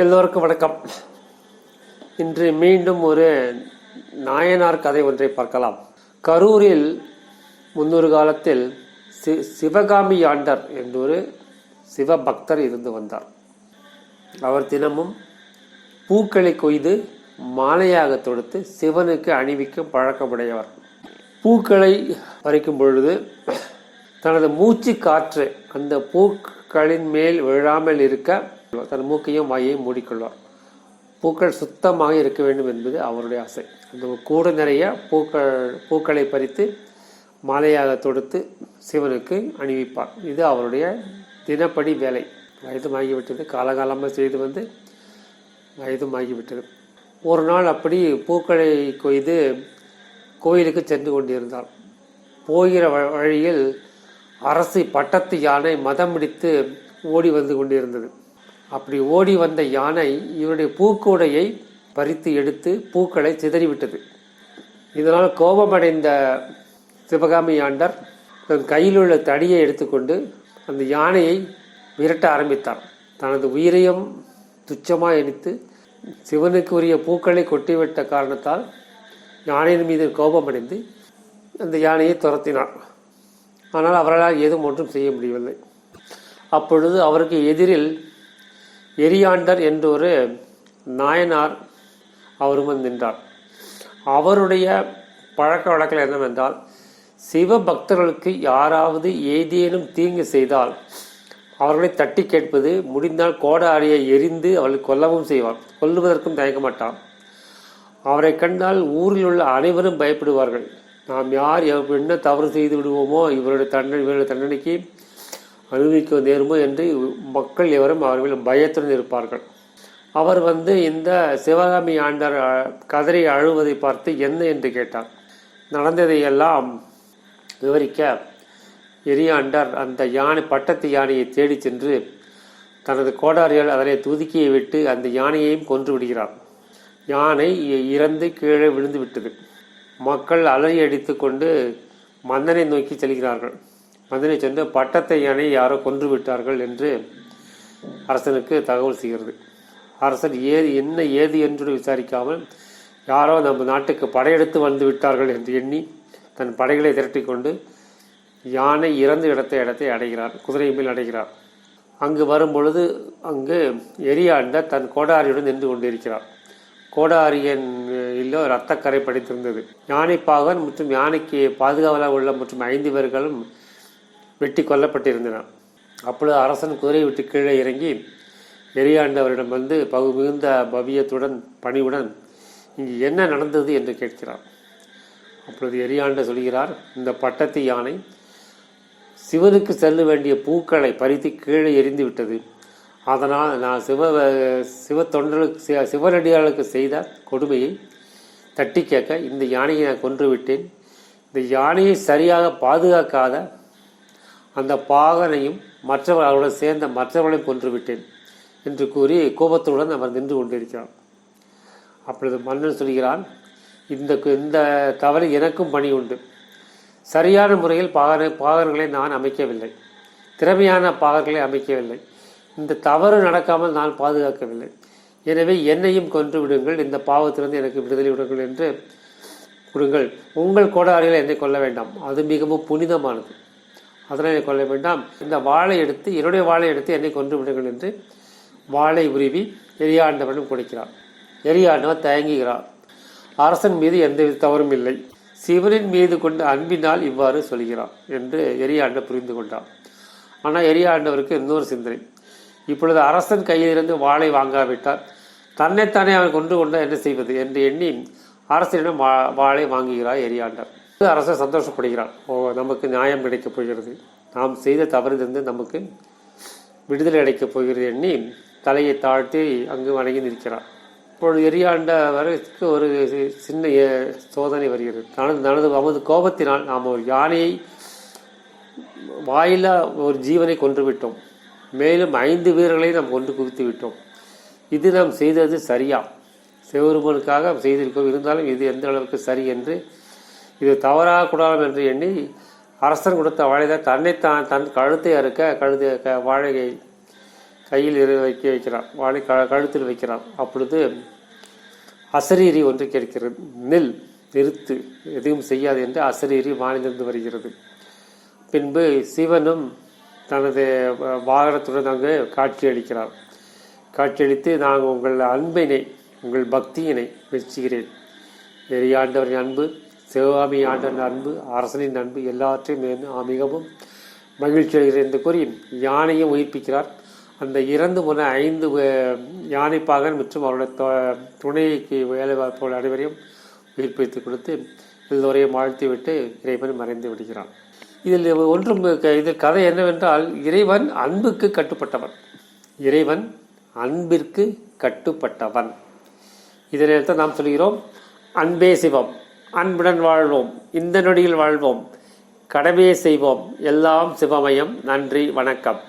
எல்லோருக்கும் வணக்கம். இன்று மீண்டும் ஒரு நாயனார் கதை ஒன்றை பார்க்கலாம். கரூரில் முன்னொரு காலத்தில் சி சிவகாமி ஆண்டர் என்றொரு சிவபக்தர் இருந்து வந்தார். அவர் தினமும் பூக்களை கொய்து மாலையாக தொடுத்து சிவனுக்கு அணிவிக்கும் பழக்கமுடையவர். பூக்களை பறிக்கும் பொழுது தனது மூச்சு காற்று அந்த பூக்களின் மேல் விழாமல் இருக்க தன் மூக்கையும் வாயையும் மூடிக்கொள்வார். பூக்கள் சுத்தமாக இருக்க வேண்டும் என்பது அவருடைய ஆசை. அந்த கூட நிறைய பூக்கள் பூக்களை பறித்து மாலையாக தொடுத்து சிவனுக்கு அணிவிப்பார். இது அவருடைய தினப்படி வேலை. வயதுமாகிவிட்டது காலகாலமாக செய்து வந்து வயதுமாகிவிட்டது ஒரு நாள் அப்படி பூக்களை கொய்து கோயிலுக்கு சென்று கொண்டிருந்தார். போகிற வ- வழியில் அரசு பட்டத்து யானை மதம் பிடித்து ஓடி வந்து கொண்டிருந்தது. அப்படி ஓடி வந்த யானை இவருடைய பூக்கூடையை பறித்து எடுத்து பூக்களை சிதறிவிட்டது. இதனால் கோபமடைந்த சிவகாமி ஆண்டர் தன் கையில் உள்ள தடியை எடுத்துக்கொண்டு அந்த யானையை விரட்ட ஆரம்பித்தார். தனது உயிரையும் துச்சமாக எணித்து சிவனுக்கு உரிய பூக்களை கொட்டிவிட்ட காரணத்தால் யானையின் மீது கோபமடைந்து அந்த யானையை துரத்தினார். ஆனால் அவர்களால் ஏதும் ஒன்றும் செய்ய முடியவில்லை. அப்பொழுது அவருக்கு எதிரில் எரியாண்டர் என்ற ஒரு நாயனார் அவரும் நின்றார். அவருடைய பழக்க வழக்கம் என்னவென்றால் சிவ பக்தர்களுக்கு யாராவது ஏதேனும் தீங்கு செய்தால் அவர்களை தட்டி கேட்பது முடிந்தால் கோடாரியை எரிந்து அவர்களை கொல்லவும் செய்வார். கொல்லுவதற்கும் தயங்க மாட்டார். அவரை கண்டால் ஊரில் உள்ள அனைவரும் பயப்படுவார்கள். நாம் யார் என்ன தவறு செய்து விடுவோமோ இவருடைய தண்டனை இவருடைய தண்டனைக்கு அனுபவிக்க நேருமோ என்று மக்கள் எவரும் அவர் மேல் பயத்துடன் இருப்பார்கள். அவர் வந்து இந்த சிவகாமி ஆண்டார் கதறி அழுவதை பார்த்து என்ன என்று கேட்டார். நடந்ததையெல்லாம் விவரிக்க எரியாண்டார் அந்த யானை பட்டத்து யானையை தேடிச் சென்று தனது கோடாரியால் அதனை துதுக்கியை விட்டு அந்த யானையையும் கொன்று விடுகிறார். யானை இ- இறந்து கீழே விழுந்து விட்டது. மக்கள் அலறி அடித்து கொண்டு மன்னனை நோக்கி செல்கிறார்கள். மதுரை சென்று பட்டத்தை யானை யாரோ கொன்று விட்டார்கள் என்று அரசனுக்கு தகவல் செய்கிறது. அரசன் ஏது என்ன ஏது என்று விசாரிக்காமல் யாரோ நம்ம நாட்டுக்கு படையெடுத்து வந்து விட்டார்கள் என்று எண்ணி தன் படைகளை திரட்டி கொண்டு யானை இறந்து இடத்தை இடத்தை அடைகிறார் குதிரை மேல் அடைகிறார். அங்கு வரும்பொழுது அங்கு எரியாண்ட தன் கோடாரியுடன் நின்று கொண்டிருக்கிறார். கோடாரியன் இல்லோ இரத்தக்கரை படித்திருந்தது. யானைப்பாகன் மற்றும் யானைக்கு பாதுகாவலாக உள்ள மற்றும் ஐந்து பேர்களும் வெட்டி கொல்லப்பட்டிருந்தன. அப்பொழுது அரசன் குதிரை விட்டு கீழே இறங்கி எரியாண்டவரிடம் வந்து பகு மிகுந்த பவியத்துடன் பணிவுடன் இங்கு என்ன நடந்தது? என்று கேட்கிறார் அப்பொழுது எரியாண்ட சொல்கிறார் இந்த பட்டத்து யானை சிவனுக்கு செல்ல வேண்டிய பூக்களை பறித்து கீழே எரிந்து விட்டது. அதனால் நான் சிவ சிவ தொண்டர்களுக்கு சிவனடியாளுக்கு செய்த கொடுமையை தட்டி கேட்க இந்த யானையை நான் கொன்றுவிட்டேன் இந்த யானையை சரியாக பாதுகாக்காத அந்த பாகனையும் மற்றவர் அவருடன் சேர்ந்த மற்றவர்களையும் கொன்றுவிட்டேன் என்று கூறி கோபத்துடன் அவர் நின்று கொண்டிருக்கிறார். அப்பொழுது மன்னன் சொல்கிறான் இந்த இந்த தவறு எனக்கும் பணி உண்டு. சரியான முறையில் பாகன பாகர்களை நான் அமைக்கவில்லை. திறமையான பாகர்களை அமைக்கவில்லை. இந்த தவறு நடக்காமல் நான் பாதுகாக்கவில்லை. எனவே என்னையும் கொன்று விடுங்கள் இந்த பாவத்திலிருந்து எனக்கு விடுதலை விடுங்கள் என்று கொடுங்கள் உங்கள் கோடாரியில் என்னை கொல்ல வேண்டாம். அது மிகவும் புனிதமானது. அதனால் கொள்ள கொல்ல வேண்டாம் இந்த வாளை எடுத்து என்னுடைய வாளை எடுத்து என்னை கொன்று விடுங்கள் என்று வாளை உருவி எரியாண்டவனும் கொடுக்கிறார் எரியாண்டவர் தயங்குகிறார் அரசன் மீது எந்தவித தவறும் இல்லை. சிவனின் மீது கொண்ட அன்பினால் இவ்வாறு சொல்கிறார் என்று எரியாண்ட புரிந்து கொண்டார் ஆனால் எரியாண்டவருக்கு இன்னொரு சிந்தனை. இப்பொழுது அரசன் கையிலிருந்து வாளை வாங்காவிட்டால் தன்னைத்தானே அவன் கொண்டு கொண்டால் என்ன செய்வது என்று எண்ணி அரசனிடம் வா- வாளை வாங்குகிறார் எரியாண்டர் அரசர் சந்தோஷப்படுகிறார். ஓ நமக்கு நியாயம் கிடைக்கப் போகிறது. நாம் செய்த தவறிலிருந்து நமக்கு விடுதலை அடைக்கப் போகிறது எண்ணி தலையை தாழ்த்தி அங்கு வணங்கி நிற்கிறார். இப்பொழுது எரியாண்டவருக்கு ஒரு சின்ன சோதனை வருகிறது. தனது தனது நமது கோபத்தினால் நாம் ஒரு யானையை வாயில ஒரு ஜீவனை கொன்று விட்டோம் மேலும் ஐந்து வீரர்களை நாம் கொண்டு குவித்து விட்டோம். இது நாம் செய்தது சரியா? சிவருமனுக்காக செய்திருக்கோம் இருந்தாலும் இது எந்த அளவுக்கு சரி என்று இது தவறாக கூடாது என்று எண்ணி அரசன் கொடுத்த வாழைதான் தன்னை தான் தன் கழுத்தை அறுக்க கழுத்தை க- வாழையை கையில் இரு வைக்க வைக்கிறான் வாழை க கழுத்தில் வைக்கிறான் அப்பொழுது அசரீரி ஒன்று கேட்கிறது. நெல் நிறுத்து. எதுவும் செய்யாது என்று அசரீரி மாநிலிருந்து வருகிறது. பின்பு சிவனும் தனது வாகனத்துடன் வாகனத்துடன் அங்கு காட்சியளிக்கிறார் காட்சியளித்து நான் உங்கள் அன்பினை உங்கள் பக்தியினை மெச்சுகிறேன். எரியாண்டவரின் அன்பு சிவகாமி ஆண்டன் அன்பு அரசனின் அன்பு எல்லாற்றையும் மிகவும் மகிழ்ச்சி அடைகிறது என்று கூறி யானையும் உயிர்ப்பிக்கிறார். அந்த இறந்து போன ஐந்து யானைப்பாகன் மற்றும் அவருடைய துணைக்கு வேலை பார்ப்போர் அனைவரையும் உயிர்ப்பித்து கொடுத்து எல்லோரையும் வாழ்த்திவிட்டு இறைவன் மறைந்து விடுகிறான் இதில் ஒன்றும் க- இதில் கதை என்னவென்றால் இறைவன் அன்புக்கு கட்டுப்பட்டவன். இறைவன் அன்பிற்கு கட்டுப்பட்டவன். இதனை தான் நாம் சொல்கிறோம் அன்பே சிவம். அன்புடன் வாழ்வோம். இந்த நொடியில் வாழ்வோம். கடமையை செய்வோம். எல்லாம் சிவமயம். நன்றி. வணக்கம்.